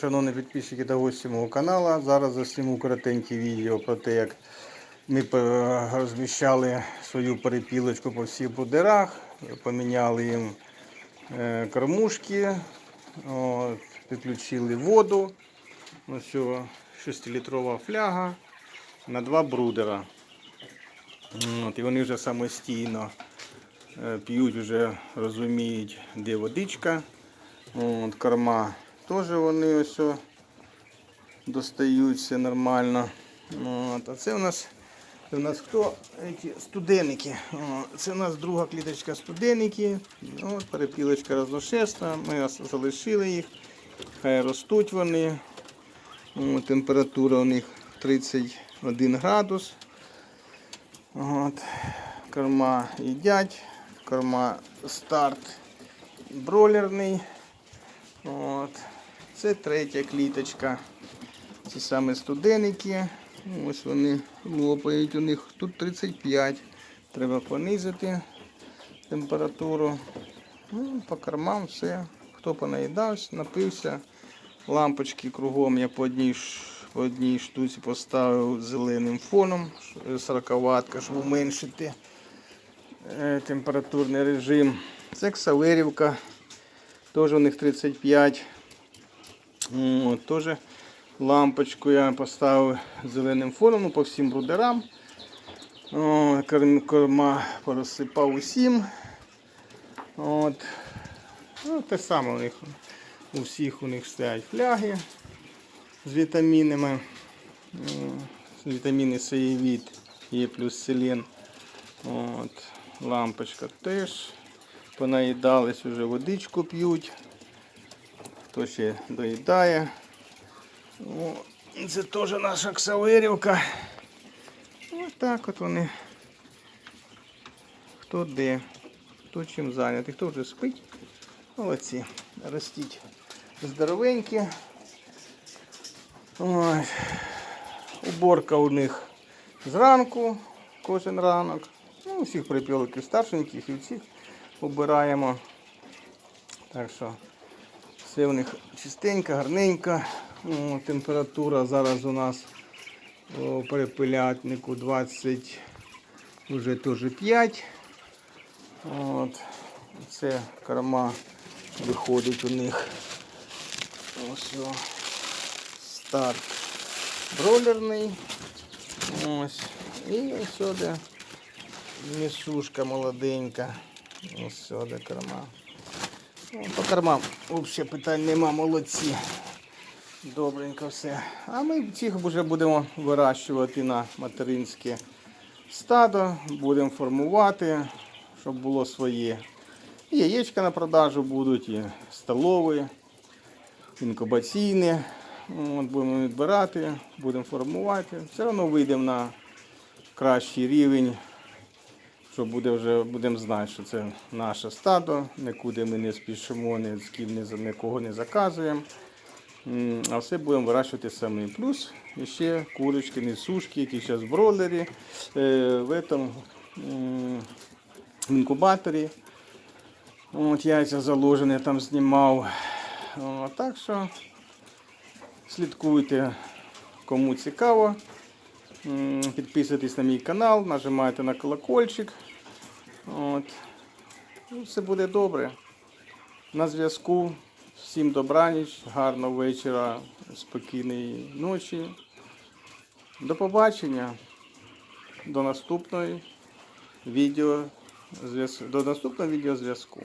Шановні підписчики та гості мого каналу, зараз засніму коротеньке відео про те, як ми розміщали свою перепілочку по всіх будерах, поміняли їм е, кормушки, от, підключили воду. Ось 6-літрова фляга на два брудера. От, і вони вже самостійно е, п'ють, вже розуміють, де водичка. От, корма теж вони ось о, достають все нормально. От, а це у нас, у нас хто? Ці студеники. О, це у нас друга кліточка студеники. От, перепілочка розношесна. Ми залишили їх. Хай ростуть вони. О, температура у них 31 градус. От, корма їдять. Корма старт бройлерний. От. Це третя кліточка. Ці саме студеники. Ось вони лопають у них. Тут 35. Треба понизити температуру. Ну, по кормам все. Хто понаїдався, напився. Лампочки кругом я по одній, по одній штуці поставив зеленим фоном. 40 ватка, щоб уменшити е, температурний режим. Це ксаверівка. Теж у них 35. От, теж лампочку я поставив зеленим фоном ну, по всім брудерам. Корма порозсипав усім. От. Ну, те саме у них у всіх у них стоять фляги з вітамінами. Вітаміни Сеєвіт є плюс селен. От. Лампочка теж понаїдались, вже водичку п'ють. Хто ще доїдає. О, це теж наша ксаверівка. Ось так от вони. Хто де, хто чим зайнятий, хто вже спить. Молодці. Ростіть здоровенькі. Ой. Уборка у них зранку, кожен ранок. Ну, усіх припілок старшеньких і всіх обираємо. Так що все у них чистенько, гарненько. О, температура зараз у нас у перепилятнику 20, вже теж 5. От. Це корма виходить у них. Ось о, старт бройлерний. Ось. І ось сюди місушка молоденька. Ось сюди корма. По кормам взагалі питань нема, молодці. Добренько все. А ми цих вже будемо вирощувати на материнське стадо, будемо формувати, щоб було своє. І яєчка на продажу будуть, і столові, інкубаційні. От, будемо відбирати, будемо формувати. Все одно вийдемо на кращий рівень що буде вже будемо знати, що це наше стадо, нікуди ми не спішимо, ні з ким не за- нікого не заказуємо. А все будемо вирощувати самі. Плюс ще курочки, несушки, які зараз в бройлері, е, в, этом, в інкубаторі. От яйця заложені, там знімав. Так що слідкуйте, кому цікаво. Підписуйтесь на мій канал, нажимайте на колокольчик. От. Ну, все буде добре. На зв'язку. Всім добраніч, гарного вечора, спокійної ночі. До побачення. До наступної відео до наступного відеозв'язку.